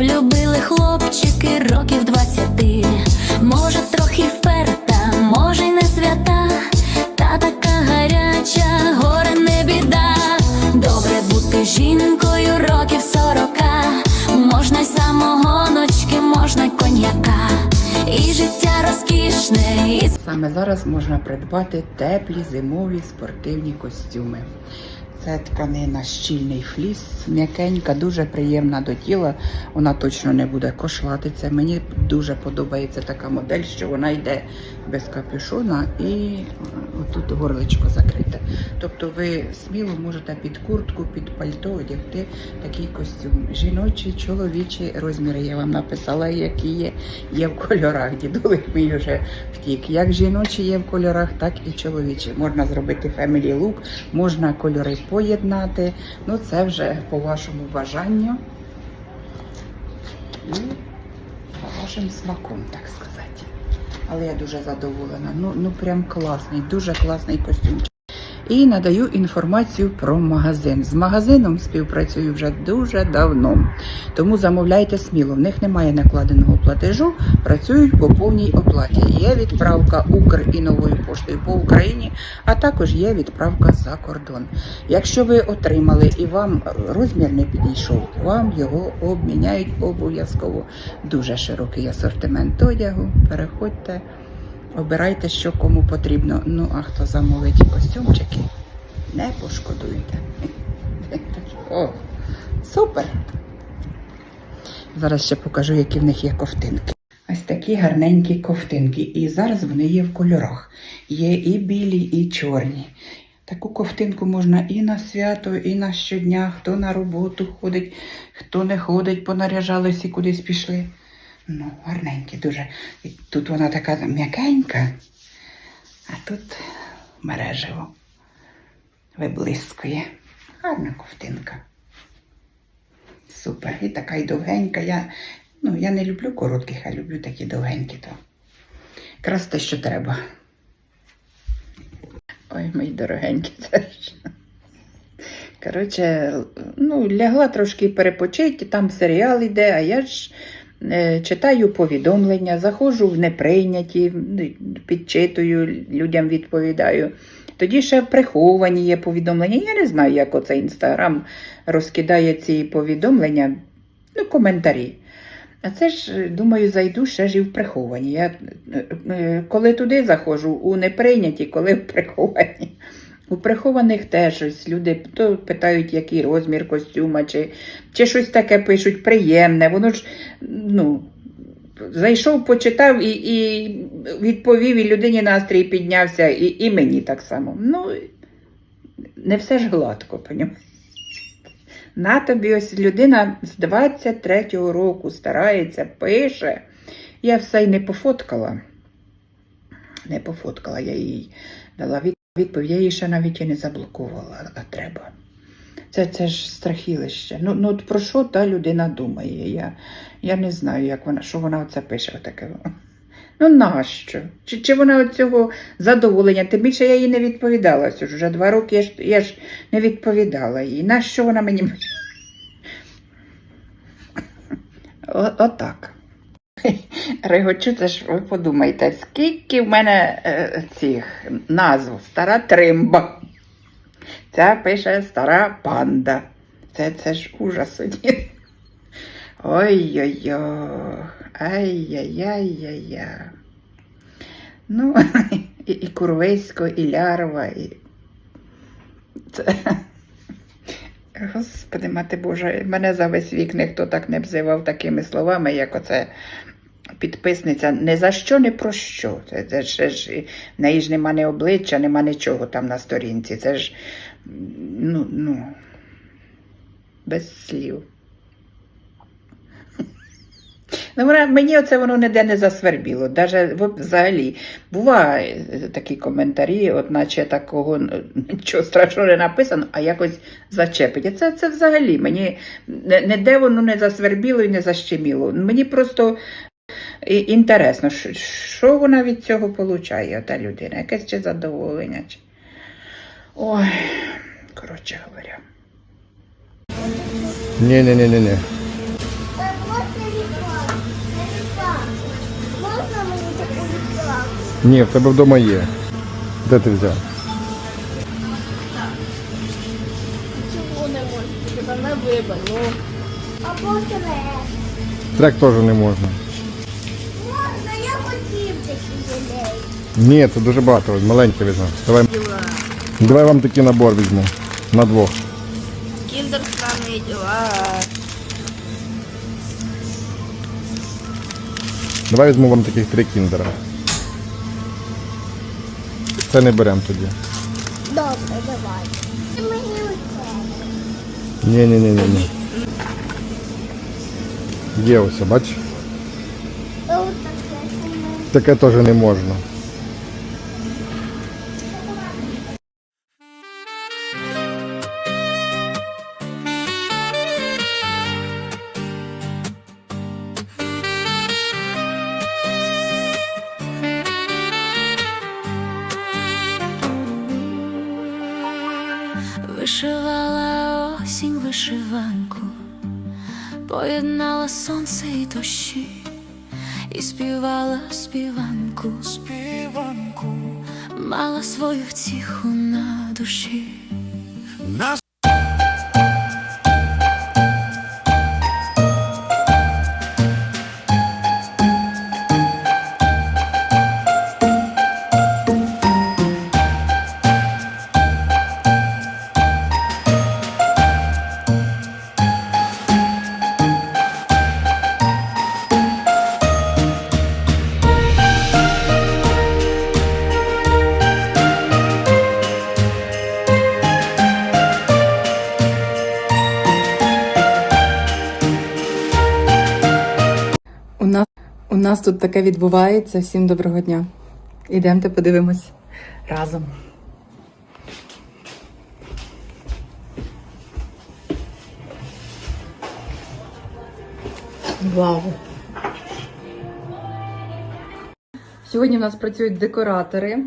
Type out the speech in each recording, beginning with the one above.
Любили хлопчики років двадцяти, може трохи вперта, може й не свята, та така гаряча, горе не біда. Добре бути жінкою років сорока, можна й самогоночки, можна й коньяка, і життя розкішне, і Саме зараз можна придбати теплі зимові спортивні костюми. Це тканина щільний фліс, м'якенька, дуже приємна до тіла. Вона точно не буде кошлатися. Мені дуже подобається така модель, що вона йде без капюшона і е, отут горличко закрите. Тобто ви сміло можете під куртку, під пальто одягти такий костюм. Жіночий, чоловічий розміри я вам написала, які є. Є в кольорах. Дідулик мій вже втік. Як жіночі є в кольорах, так і чоловічі. Можна зробити family look, можна кольори поєднати. Ну це вже по вашому бажанню і по вашим смаком, так сказати. Але я дуже задоволена. Ну, ну прям класний, дуже класний костюм. І надаю інформацію про магазин. З магазином співпрацюю вже дуже давно. Тому замовляйте сміло. В них немає накладеного платежу, працюють по повній оплаті. Є відправка Укр і новою поштою по Україні, а також є відправка за кордон. Якщо ви отримали і вам розмір не підійшов, вам його обміняють обов'язково. Дуже широкий асортимент одягу. Переходьте. Обирайте, що кому потрібно. Ну, а хто замовить костюмчики, не пошкодуйте. О, супер! Зараз ще покажу, які в них є ковтинки. Ось такі гарненькі ковтинки. І зараз вони є в кольорах. Є і білі, і чорні. Таку ковтинку можна і на свято, і на щодня. Хто на роботу ходить, хто не ходить, понаряжались і кудись пішли. Ну, гарненькі дуже. І тут вона така м'якенька, а тут мережево виблискує. Гарна ковтинка. Супер. І така й довгенька. Я, ну, я не люблю коротких, а люблю такі довгенькі. То. Якраз те, що треба. Ой, мої дорогенькі, це ж. Коротше, ну, лягла трошки перепочити, там серіал йде, а я ж читаю повідомлення, заходжу в неприйняті, підчитую, людям відповідаю. Тоді ще приховані є повідомлення. Я не знаю, як оце інстаграм розкидає ці повідомлення, ну, коментарі. А це ж, думаю, зайду ще ж і в приховані. Я е, е, коли туди заходжу, у неприйняті, коли в приховані. У прихованих теж ось люди то питають, який розмір костюма, чи, чи щось таке пишуть приємне. Воно ж, ну, зайшов, почитав і, і відповів, і людині настрій піднявся, і, і мені так само. Ну, не все ж гладко, понімаєш? На тобі ось людина з 23-го року старається, пише. Я все й не пофоткала. Не пофоткала, я їй дала від- відповідь. Я її ще навіть і не заблокувала, а треба. Це, це ж страхілище. Ну, ну от про що та людина думає? Я, я не знаю, як вона, що вона оце пише отаке. Ну нащо? Чи, чи вона цього задоволення? Тим більше я їй не відповідала. Вже два роки я ж, я ж не відповідала їй. Нащо вона мені? Отак. Регочу, це ж ви подумайте, скільки в мене е, цих назв стара тримба. Ця пише стара панда. Це, це ж ужас. Ой-ой-ой. Ай-яй-яй-яй-яй. Ну, і, і Курвисько, і Лярва, і. Це... Господи, мати Боже, мене за весь вік ніхто так не взивав такими словами, як оце підписниця. Не за що, не про що. Це, це ж, ж в ж нема не обличчя, нема нічого там на сторінці. Це ж ну, ну, без слів. Ну, мені оце воно ніде не засвербіло. Даже взагалі буває такі коментарі, от наче такого нічого страшного не написано, а якось зачепить. Це, це взагалі мені ніде воно не засвербіло і не защеміло. Мені просто інтересно, що, вона від цього получає, та людина, якесь чи задоволення. Чи... Ой, коротше говоря. Ні, ні, ні, ні, ні. Ні, в тебе вдома є. Де ти взяв? Чому не можна? Тільки на вибір. Ну, Або трек. Трек теж не можна. Можна, я хотів такі людей. Ні, це дуже багато. Маленьке візьму. Давай, давай вам такий набор візьму. На двох. кіндер странні діла. Давай візьму вам таких три кіндера. Це не беремо тоді. Добре, давай. Це мені оце. Ні, ні, ні, ні, ні. Є ось, бачиш? Таке теж не можна. Співанку, мала свою втіху на душі. У нас тут таке відбувається. Всім доброго дня. Ідемте подивимось разом. Вау! Сьогодні в нас працюють декоратори.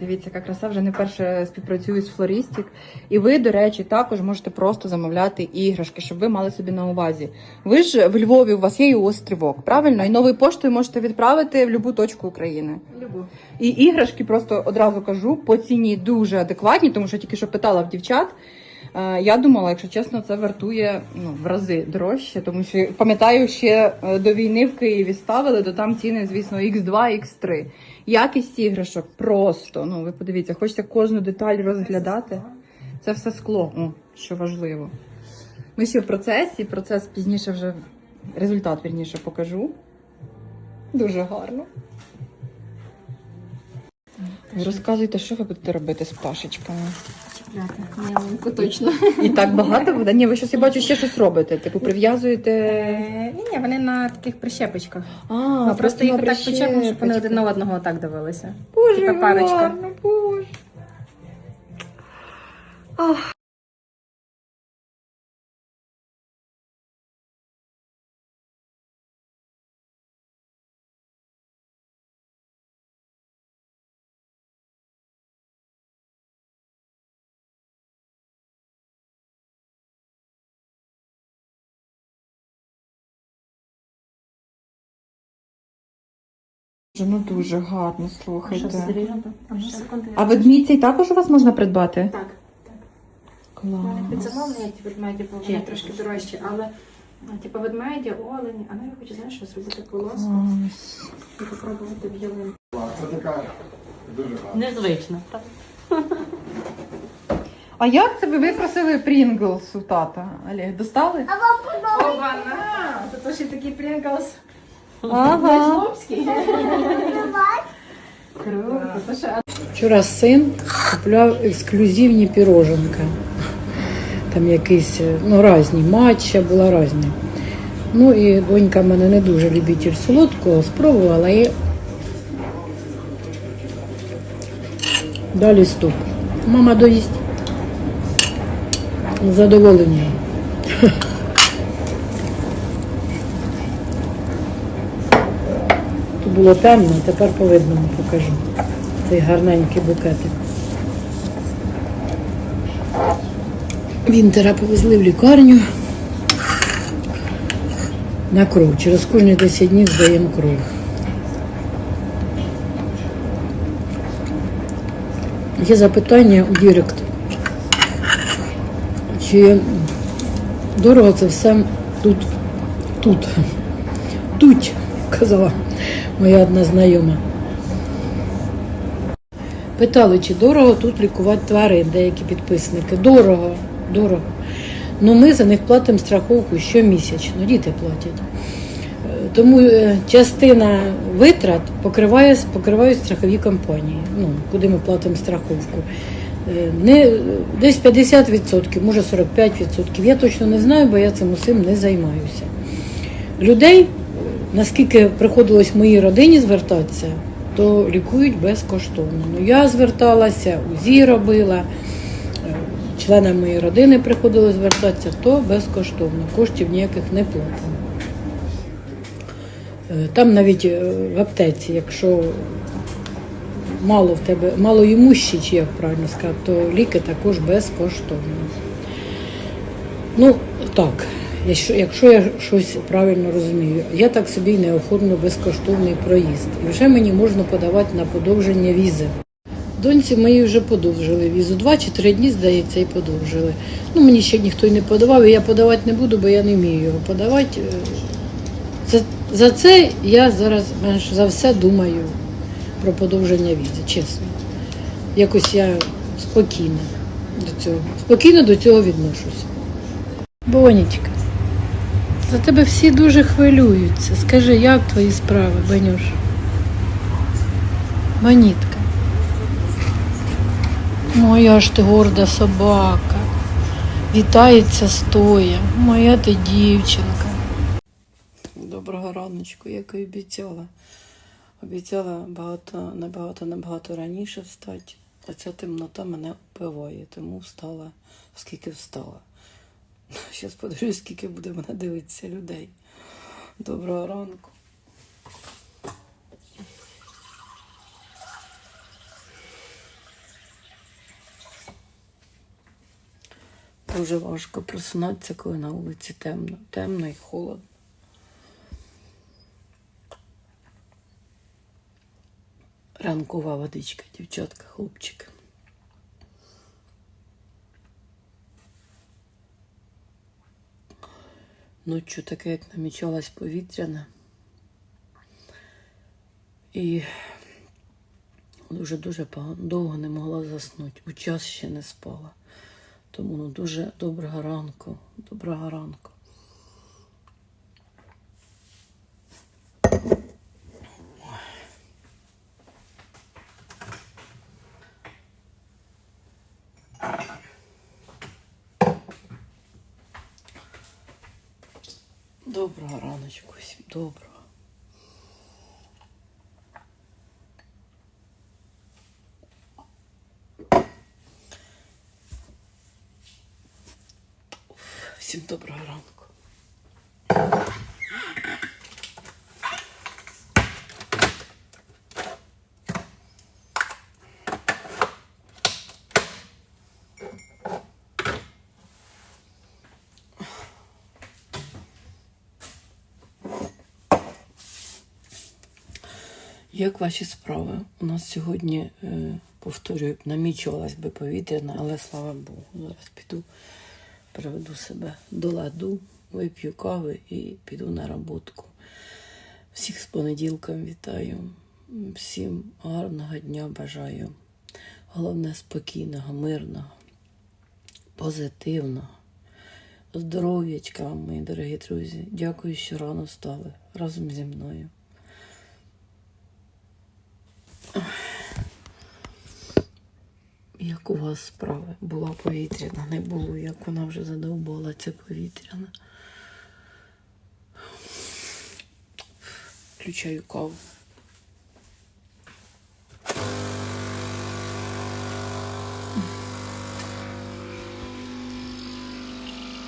Дивіться, яка краса вже не перше співпрацюю з Флористік. І ви, до речі, також можете просто замовляти іграшки, щоб ви мали собі на увазі. Ви ж в Львові у вас є і острівок, правильно? І новою поштою можете відправити в будь-яку точку України. Любу. І іграшки просто одразу кажу по ціні дуже адекватні, тому що тільки що питала в дівчат. Е, Я думала, якщо чесно, це вартує ну, в рази дорожче, тому що пам'ятаю, ще е, до війни в Києві ставили, то там ціни, звісно, X2, X3. Якість іграшок просто. Ну, ви подивіться, хочеться кожну деталь розглядати. Це все скло, о, що важливо. Ми ще в процесі, процес пізніше вже результат вірніше покажу. Дуже гарно. Розказуйте, що ви будете робити з пташечками. Ялинку точно. І так багато буде? Ні, ви щось я бачу, ще щось робите. Типу прив'язуєте. Ні, ні, вони на таких прищепочках. А, Ми просто їх так почепимо, щоб вони один на одного так дивилися. Боже, Типа парочка. гарно, боже. Ах. Ну дуже гарно, слухайте. А ведмідь цей також у вас можна придбати? Так. Клас. Під замовлення ті ведмеді, бо вони трошки дорожчі, але ну, типу ведмеді, олені, а ну я хочу, знаєш, що зробити полоску і попробувати в ялинку. Це така дуже гарна. Незвично. А як це ви випросили Прінглс у тата? Олег, достали? Опана! Це ще такий Прінглс. Ага. Вчора син купляв ексклюзивні піроженки. Там якісь, ну, різні, матча була різні. Ну і донька в мене не дуже любитель солодкого, спробувала і далі стоп. Мама доїсть. Задоволення. Було темно, тепер по покажу. Цей гарненький букетик. Вінтера повезли в лікарню на кров. Через кожні 10 днів здаємо кров. є запитання у Дірект. Чи дорого це все тут, тут, тут, казала моя одна знайома. Питали, чи дорого тут лікувати тварин, деякі підписники. Дорого, дорого. Ну ми за них платимо страховку щомісячно, діти платять. Е, Тому е, частина витрат покриває, покривають страхові компанії, ну, куди ми платимо страховку. Е, Не, десь 50%, може 45%. Я точно не знаю, бо я цим усім не займаюся. Людей, наскільки приходилось моїй родині звертатися, то лікують безкоштовно. Ну, я зверталася, УЗІ робила, е, членам моєї родини приходилось звертатися, то безкоштовно. Коштів ніяких не платимо. Е, Там навіть е, в аптеці, якщо мало в тебе, мало ймущі, чи як правильно сказати, то ліки також безкоштовні. Ну, так, якщо, якщо я щось правильно розумію, я так собі не оформлю безкоштовний проїзд. І вже мені можна подавати на подовження візи. Доньці мої вже подовжили візу. Два чи три дні, здається, і подовжили. Ну, мені ще ніхто й не подавав, і я подавати не буду, бо я не вмію його подавати. Е, За, за це я зараз менш за все думаю про подовження візи, чесно. Якось я спокійна до цього. Спокійно до цього відношуся. Бонічка, за тебе всі дуже хвилюються. Скажи, як твої справи, Банюш? Манітка. Моя ж ти горда собака. Вітається стоя. Моя ти дівчинка. Доброго раночку, як і обіцяла. Обіцяла багато, набагато, набагато раніше встати. А ця темнота мене вбиває, тому встала, скільки встала. Зараз подивлюсь, скільки буде мене дивитися людей. Доброго ранку. Дуже важко просинатися, коли на вулиці темно. Темно і холодно. Ранкова водичка, дівчатка, хлопчики. Ночью таке, як намічалась повітряна. І дуже-дуже довго не могла заснути. У час ще не спала. Тому ну, дуже доброго ранку. Доброго ранку. Доброго раночку всім, доброго. Всім доброго ранку. Як ваші справи? У нас сьогодні, е, повторюю, намічувалась би повітряна, але слава Богу. Зараз піду, приведу себе до ладу, вип'ю кави і піду на роботку. Всіх з понеділком вітаю. Всім гарного дня бажаю. Головне спокійного, мирного, позитивного. Здоров'ячка мої дорогі друзі. Дякую, що рано встали разом зі мною. Як у вас справи? Була повітряна, не було, як вона вже задовбала ця повітряна. Включаю каву.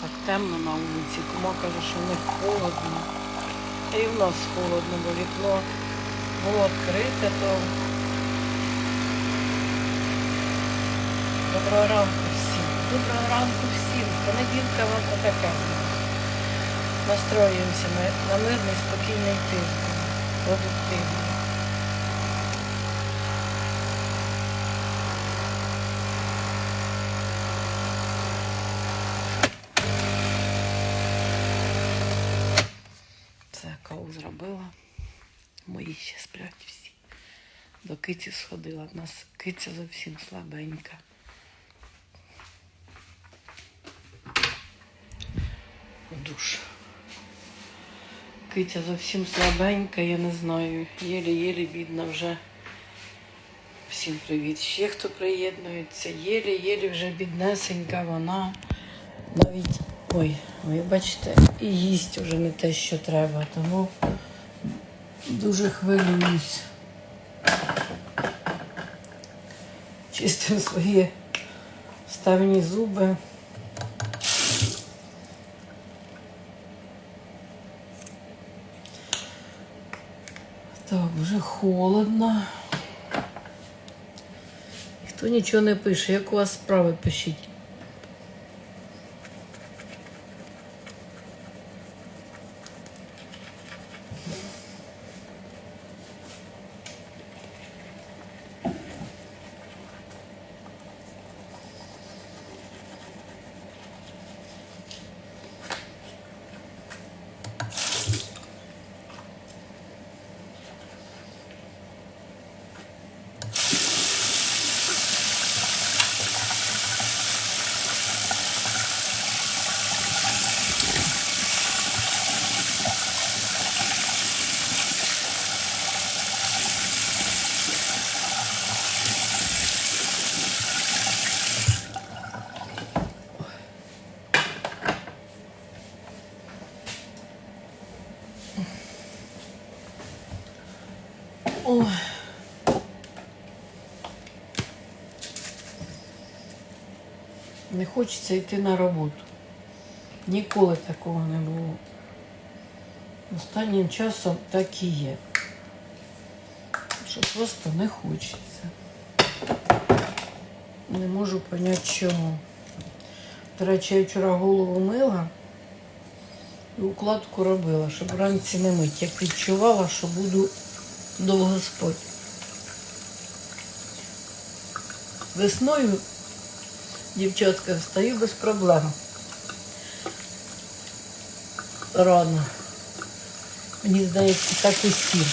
Так темно на вулиці. Кума каже, що не холодно. І в нас холодно, бо вікно було відкрите, то Доброго ранку всім. Доброго ранку всім. Понеділка вам отака. Настроюємося Ми на мирний, спокійний тиждень. Продуктивний. Це каву зробила. Мої ще сплять всі. До киці сходила. У нас киця зовсім слабенька. Душ. Киця зовсім слабенька, я не знаю. Єлі-єлі видно вже. Всім привіт. Ще хто приєднується. Єлі-єлі вже біднесенька вона. Навіть, ой, ви бачите, і їсть вже не те, що треба. Тому дуже хвилююсь. Чистим свої ставні зуби. Вже холодно. Ніхто нічого не пише. Як у вас справи пишіть? Ой. Не хочеться йти на роботу. Ніколи такого не було. Останнім часом так і є. Що просто не хочеться. Не можу поняти чому. До речі, я вчора голову мила і укладку робила, щоб вранці не мить. Як відчувала, що буду довго спати. Весною, дівчатка, встаю без проблем. Рано. Мені здається, так і всі.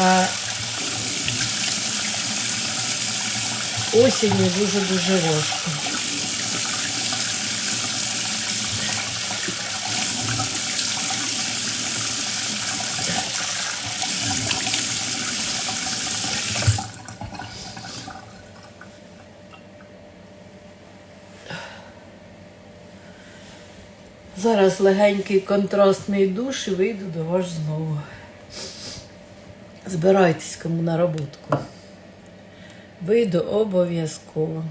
А осінню дуже-дуже важко. Зараз легенький контрастний душ і вийду до вас знову. Збирайтесь кому на роботку. Вийду обов'язково.